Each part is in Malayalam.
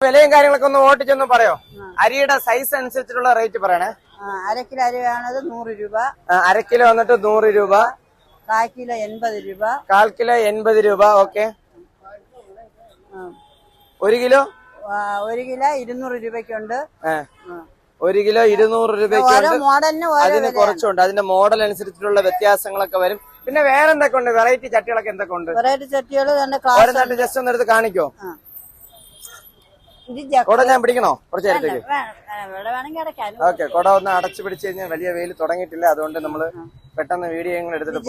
വിലയും കാര്യങ്ങളൊക്കെ ഒന്ന് ഓട്ടിച്ചൊന്ന് പറയോ? അരിയുടെ സൈസ് അനുസരിച്ചിട്ടുള്ള റേറ്റ് പറയണേ. അരക്കിലോ അര കിലോ അരി വേണത് നൂറ് രൂപ. അരക്കിലോ അര കിലോ വന്നിട്ട് നൂറ് രൂപ. കാൽ കിലോ എൺപത് രൂപ. കാൽ കിലോ എൺപത് രൂപ ഓക്കെ ആ. ഒരു കിലോ? ആ, ഒരു കിലോ ഇരുന്നൂറ് രൂപയ്ക്കുണ്ട്. ആ, ആ. ഒരു കിലോ ഇരുന്നൂറ് ഓരോ മോഡലിന് ഓരോ അതിന് വിലയാണ്. കുറച്ചുണ്ട്. അതിന്റെ മോഡൽ അനുസരിച്ചിട്ടുള്ള വ്യത്യാസങ്ങളൊക്കെ വരും. പിന്നെ വേറെ എന്തൊക്കെ ഉണ്ട്? വെറൈറ്റി ചട്ടികളൊക്കെ എന്തൊക്കെ ഉണ്ട്? വെറൈറ്റി ചട്ടികൾ തന്നെ ക്ലാസ് ജസ്റ്റ് ഒന്ന് എടുത്ത് കാണിക്കോ? ജ- കുട ഞാൻ പിടിക്കണോ? കുറച്ച് നേരത്തേക്ക്. ഓക്കെ കുട ഒന്ന് അടച്ചു പിടിച്ചു കഴിഞ്ഞാൽ വലിയ വെയിൽ തുടങ്ങിയിട്ടില്ല. അതുകൊണ്ട് നമ്മൾ പെട്ടെന്ന് വീഡിയോ എടുത്തിട്ട്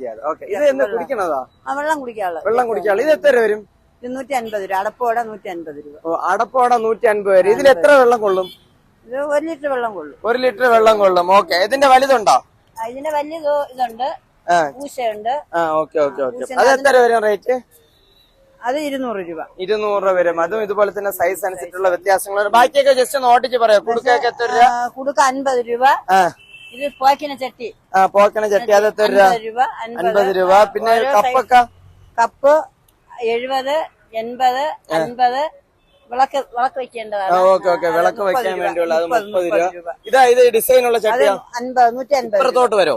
ചെയ്യാതെ ഓക്കെ ഇത് കുടിക്കണതാ? വെള്ളം കുടിക്കാനുള്ളത്. വെള്ളം കുടിക്കാനുള്ള ഇത് എത്ര വരും? ഇരുന്നൂറ്റി അൻപത് രൂപ. അടപ്പോടെ നൂറ്റി അൻപത് രൂപ. ഓ, അടപ്പോട നൂറ്റി അൻപത് രൂപ ഇതിൽ എത്ര വെള്ളം കൊള്ളും? ഇത് ഒരു ലിറ്റർ വെള്ളം കൊള്ളും. ഒരു ലിറ്റർ വെള്ളം കൊള്ളും. ഓക്കെ ഇതിന്റെ വലുതുണ്ടോ? ഇതിന്റെ വലിയ ഇത് ഇതുണ്ട്. പൂശയുണ്ട്. ആ ഓക്കെ ഓക്കെ ഓക്കെ. അത് എത്ര വരും റേറ്റ്? അത് ഇരുന്നൂറ് രൂപ. ഇരുന്നൂറ് രൂപ വരും. അതും ഇതുപോലെ തന്നെ സൈസ് അനുസരിച്ചുള്ള വ്യത്യാസങ്ങൾ ബാക്കിയൊക്കെ ജസ്റ്റ് ഒന്ന് ഓട്ടിച്ച് പറയാം? കുടുക്കൊക്കെ എത്ര രൂപ? കുടുക്ക അൻപത് രൂപ. ഇത് പോക്കിന ചട്ടി. ആ പോക്കിന ചട്ടി അത് എത്ര രൂപ? അൻപത് രൂപ പിന്നെ കപ്പൊക്കെ? കപ്പ് എഴുപത് എൺപത് അൻപത്. വിളക്ക് വിളക്ക് വെക്കേണ്ടതാണ്. Okay okay. വിളക്ക് വെക്കാൻ വേണ്ടിയുള്ള അത് മുപ്പത്, രൂപ. ഇതാ ഇത് ഡിസൈനുള്ള ചട്ടിയാ? അൻപത് നൂറ്റി അൻപത് ഇപ്പുറത്തോട്ട് വരോ?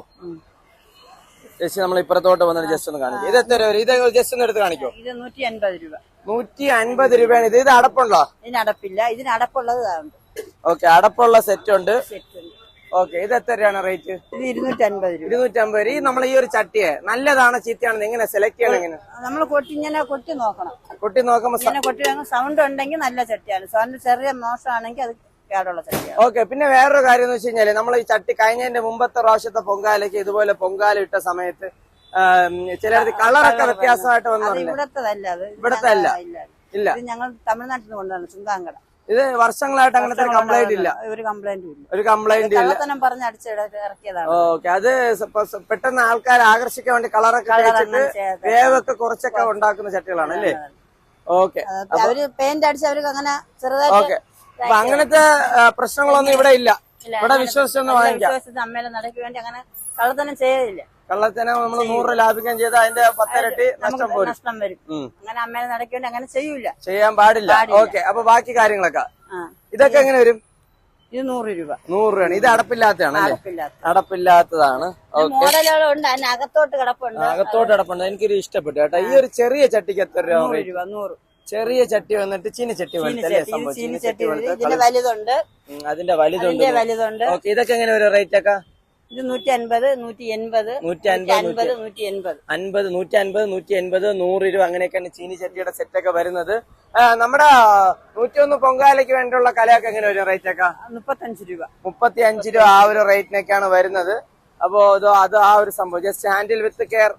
ജസ്റ്റ് നമ്മൾ ഇപ്പുറത്തോട്ട് വന്നിട്ട് ജസ്റ്റ് ഒന്ന് കാണിക്കും. ഇത് എത്ര രൂപ? ഇത് ജസ്റ്റ് ഒന്ന് എടുത്ത് കാണിക്കോ? ഇത് നൂറ്റി അൻപത് രൂപ. നൂറ്റി അൻപത് രൂപയാണ് ഇത്. ഇത് അടപ്പുണ്ടോ? ഇതിന് അടപ്പില്ല. ഇതിന് അടപ്പുള്ളത് ഓക്കെ അടപ്പുള്ള സെറ്റ് ഉണ്ട് ഓക്കെ ഇത് എത്രയാണ് റേറ്റ് ഇത് ഇരുന്നൂറ്റി അൻപത് രൂപ. ഇരുന്നൂറ്റി അമ്പത് രൂപ. ഈ നമ്മൾ ഈ ഒരു ചട്ടിയെ നല്ലതാണ് ചീത്തയാണെന്ന് എങ്ങനെ സെലക്ട് ചെയ്യണം എങ്ങനെ നമ്മൾ കൊട്ടി ഇങ്ങനെ കൊട്ടി നോക്കണം. കൊട്ടി നോക്കുമ്പോ കൊട്ടി സൗണ്ട് ഉണ്ടെങ്കിൽ നല്ല ചട്ടിയാണ്. സൗണ്ട് ചെറിയ മോശമാണെങ്കിൽ അത് കേടുള്ള ചട്ടിയാണ്. ഓക്കെ പിന്നെ വേറൊരു കാര്യം എന്ന് വെച്ച് കഴിഞ്ഞാൽ നമ്മൾ ഈ ചട്ടി കഴിഞ്ഞതിന്റെ മുമ്പത്തെ പ്രാവശ്യത്തെ പൊങ്കാലയ്ക്ക് ഇതുപോലെ പൊങ്കാല ഇട്ട സമയത്ത് ചിലർ കളറൊക്കെ വ്യത്യാസമായിട്ട് വന്നു അത് ഇവിടത്തതല്ല ഇവിടത്തെ അല്ല. ഇല്ല. ഇത് ഞങ്ങൾ തമിഴ്നാട്ടിൽ നിന്ന് കൊണ്ടുവന്നു ചുങ്കാങ്കട ഇത് വർഷങ്ങളായിട്ട് അങ്ങനത്തെ കംപ്ലൈന്റ് ഇല്ല. ഒരു കംപ്ലൈന്റും ഇല്ല. ഒരു കംപ്ലൈന്റ് ഇല്ല. പറഞ്ഞ് ഓക്കെ അത് പെട്ടെന്ന് ആൾക്കാരെ ആകർഷിക്കാൻ വേണ്ടി കളറൊക്കെ അടിച്ചിട്ട് വേവൊക്കെ കുറച്ചൊക്കെ ഉണ്ടാക്കുന്ന ചട്ടികളാണ് അല്ലേ? ഓക്കെ അവർ പെയിന്റ് അടിച്ച് അവർക്ക് അങ്ങനെ ചെറുതായിട്ട് ഓക്കെ. അപ്പൊ അങ്ങനത്തെ പ്രശ്നങ്ങളൊന്നും ഇവിടെ ഇല്ല. ഇവിടെ വിശ്വസിച്ചൊന്നും വാങ്ങിക്കാം. സമ്മേളനം അമ്മേലെ നടക്ക് വേണ്ടി അങ്ങനെ കള്ളത്തനം ചെയ്തില്ല കള്ളത്തനം നമ്മൾ നൂറ് ലാഭിക്കാൻ ചെയ്ത അതിന്റെ പത്തിരട്ടി നഷ്ടം പോരും നഷ്ടം വരും. അങ്ങനെ അമ്മേനെ നടക്കി വേണ്ടി അങ്ങനെ ചെയ്യൂല. ചെയ്യാൻ പാടില്ല. ഓക്കെ അപ്പൊ ബാക്കി കാര്യങ്ങളൊക്കെ. ഇതൊക്കെ എങ്ങനെ വരും? ഇത് നൂറ് രൂപ. നൂറ് രൂപയാണ്. ഇത് അടപ്പില്ലാത്തതാണ് അടപ്പില്ലാത്തതാണ്. ഓക്കെ. മോഡലുകളുണ്ട്. അതിന് അകത്തോട്ട് കിടപ്പുണ്ട്. അകത്തോട്ട് കിടപ്പുണ്ട്. എനിക്കൊരു ഇഷ്ടപ്പെട്ടു കേട്ടോ. ഈ ഒരു ചെറിയ ചട്ടിക്ക് എത്ര രൂപ നൂറ്? രൂപ നൂറ്. ചെറിയ ചട്ടി വന്നിട്ട് ചീന ചട്ടി ചീനിച്ചട്ടി ചീനിച്ചട്ടി ഇതിന്റെ വലുതുണ്ട്. അതിന്റെ വലുതുണ്ട് വലുതുണ്ട്. ഇതൊക്കെ എങ്ങനെ ഒരു റേറ്റ് ഒക്കെ? ഇത് നൂറ്റി അൻപത് നൂറ്റി എൺപത് നൂറ്റി അൻപത് നൂറ്റി എൺപത് അൻപത് നൂറ്റി അൻപത് നൂറ്റി എൺപത് നൂറ് രൂപ അങ്ങനെയൊക്കെയാണ് ചീനി ചട്ടിയുടെ സെറ്റ് ഒക്കെ വരുന്നത്. നമ്മുടെ നൂറ്റിയൊന്ന് പൊങ്കാലയ്ക്ക് വേണ്ടിയുള്ള കലയൊക്കെ എങ്ങനെ വരും റേറ്റ് ഒക്കെ? മുപ്പത്തഞ്ച് രൂപ. മുപ്പത്തി അഞ്ച് രൂപ ആ ഒരു റേറ്റിനൊക്കെയാണ് വരുന്നത്. അപ്പോ അത് ആ ഒരു സംഭവം. ജസ്റ്റ് ഹാൻഡിൽ വിത്ത് കെയർ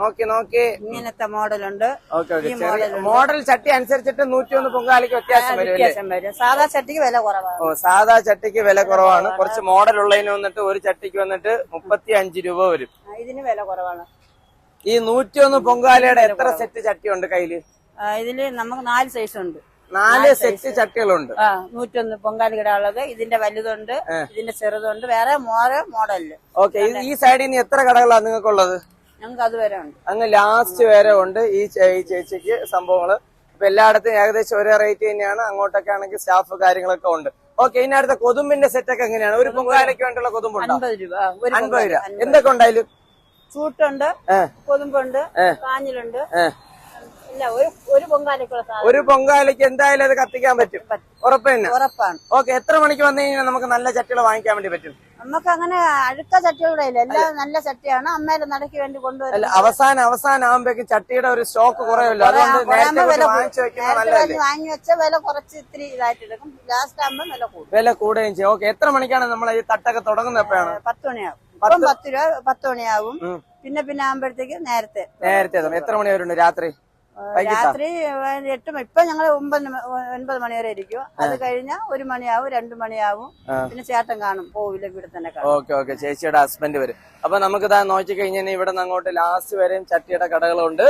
നോക്കി നോക്കി. ഇങ്ങനത്തെ മോഡലുണ്ട്. ഉണ്ട് ഓക്കെ. മോഡൽ ചട്ടി അനുസരിച്ചിട്ട് നൂറ്റിയൊന്ന് പൊങ്കാലയ്ക്ക് വ്യത്യാസം വരും വ്യത്യാസം വരും. സാധാ ചട്ടിക്ക് വില കുറവാണ്. ഓ സാധാ ചട്ടിക്ക് വില കുറവാണ്. കുറച്ച് മോഡൽ ഉള്ളതിന് വന്നിട്ട് ഒരു ചട്ടിക്ക് വന്നിട്ട് മുപ്പത്തി അഞ്ച് രൂപ വരും. ഇതിന് വില കുറവാണ്. ഈ നൂറ്റിയൊന്ന് പൊങ്കാലയുടെ എത്ര സെറ്റ് ചട്ടി ഉണ്ട് കയ്യിൽ ഇതിൽ നമുക്ക് നാല് സൈസ് ഉണ്ട് നാല് സെറ്റ് ചട്ടികളുണ്ട്. നൂറ്റൊന്ന് പൊങ്കാലി ഉള്ളത്. ഇതിന്റെ വലുതുണ്ട് ഇതിന്റെ ചെറുതുണ്ട്. വേറെ മോഡൽ മോഡലിൽ. ഓക്കെ ഈ സൈഡിൽ നിന്ന് എത്ര കടകളാണ് നിങ്ങൾക്കുള്ളത്? ഞങ്ങൾക്ക് അത് വരെ ഉണ്ട്. അങ്ങ് ലാസ്റ്റ് വരെ ഉണ്ട് ഈ ചേച്ചിക്ക് സംഭവങ്ങൾ. അപ്പൊ എല്ലായിടത്തും ഏകദേശം ഒരേ റേറ്റ് തന്നെയാണ്. അങ്ങോട്ടൊക്കെ ആണെങ്കിൽ സ്റ്റാഫ് കാര്യങ്ങളൊക്കെ ഉണ്ട്. ഓക്കെ ഇനി അടുത്ത കൊതുമ്പിന്റെ സെറ്റൊക്കെ എങ്ങനെയാണ്? ഒരു പൊങ്കാലയ്ക്ക് വേണ്ടിയുള്ള കൊതുമ്പുണ്ടോ? അൻപത് രൂപ. ഒരു അൻപത് രൂപ. എന്തൊക്കെ ഉണ്ടായാലും? ചൂട്ടുണ്ട്. കൊതുമ്പുണ്ട്. കാഞ്ഞിലുണ്ട്. ഒരു പൊങ്കാലയ്ക്ക് എന്തായാലും അത് കത്തിക്കാൻ പറ്റും. ഉറപ്പ് തന്നെ. ഉറപ്പാണ്. ഓക്കെ എത്ര മണിക്ക് വന്നു കഴിഞ്ഞാൽ നമുക്ക് നല്ല ചട്ടികൾ വാങ്ങിക്കാൻ വേണ്ടി പറ്റും? നമുക്ക് അങ്ങനെ അഴുക്ക ചട്ടിയുടെ എല്ലാം നല്ല ചട്ടിയാണ്. അമ്മയുടെ നടക്ക് വേണ്ടി കൊണ്ടുവരുന്നത്. അവസാനം അവസാനം ആകുമ്പോഴേക്കും ചട്ടിയുടെ ഒരു സ്റ്റോക്ക് കുറയല്ലോ വാങ്ങി- വെച്ച വില കുറച്ച് ഇത്തിരി ഇതായിട്ട് എടുക്കും. ലാസ്റ്റ് ആകുമ്പോ വില കൂടും. വില കൂടുകയും ചെയ്യും. ഓക്കെ എത്ര മണിക്കാണ് നമ്മൾ ഈ തട്ടൊക്കെ തുടങ്ങുന്നത് എപ്പോഴാണ് പത്ത് മണിയാവും. ഇപ്പം പത്ത് രൂപ പത്ത് മണിയാവും. പിന്നെ പിന്നെ ആകുമ്പോഴത്തേക്ക് നേരത്തെ. നേരത്തെ. എത്ര മണി വരെ രാത്രി? രാത്രി എട്ട് മണി. ഇപ്പൊ ഞങ്ങൾ ഒമ്പത് ഒൻപത് മണി വരെ ഇരിക്കും. അത് കഴിഞ്ഞാൽ ഒരു മണിയാവും രണ്ടു മണിയാവും. പിന്നെ ചേട്ടൻ കാണും പോവില്ല ഇവിടെ തന്നെ ഓക്കെ ഓക്കെ. ചേച്ചിയുടെ ഹസ്ബൻഡ് വരും. അപ്പൊ നമുക്ക് ഇതാ നോക്കി കഴിഞ്ഞാൽ ഇവിടെ നിന്ന് അങ്ങോട്ട് ലാസ്റ്റ് വരെയും ചട്ടിയുടെ കടകളുണ്ട്.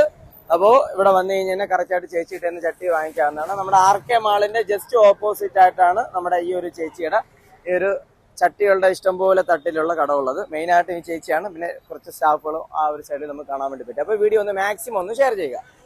അപ്പോ ഇവിടെ വന്നു കഴിഞ്ഞാൽ കറക്റ്റ് ആയിട്ട് ചേച്ചിയുടെ തന്നെ ചട്ടി വാങ്ങിക്കാവുന്നതാണ്. നമ്മുടെ ആർ കെ മാളിന്റെ ജസ്റ്റ് ഓപ്പോസിറ്റ് ആയിട്ടാണ് നമ്മുടെ ഈ ഒരു ചേച്ചിയുടെ ഈ ഒരു ചട്ടികളുടെ ഇഷ്ടംപോലെ തട്ടിലുള്ള കടമുള്ളത് മെയിൻ ആയിട്ട് ഈ ചേച്ചിയാണ്. പിന്നെ കുറച്ച് സ്റ്റാഫുകളും ആ ഒരു സൈഡിൽ നമുക്ക് കാണാൻ വേണ്ടി പറ്റും. അപ്പൊ വീഡിയോ ഒന്ന് മാക്സിമം ഒന്ന് ഷെയർ ചെയ്യുക.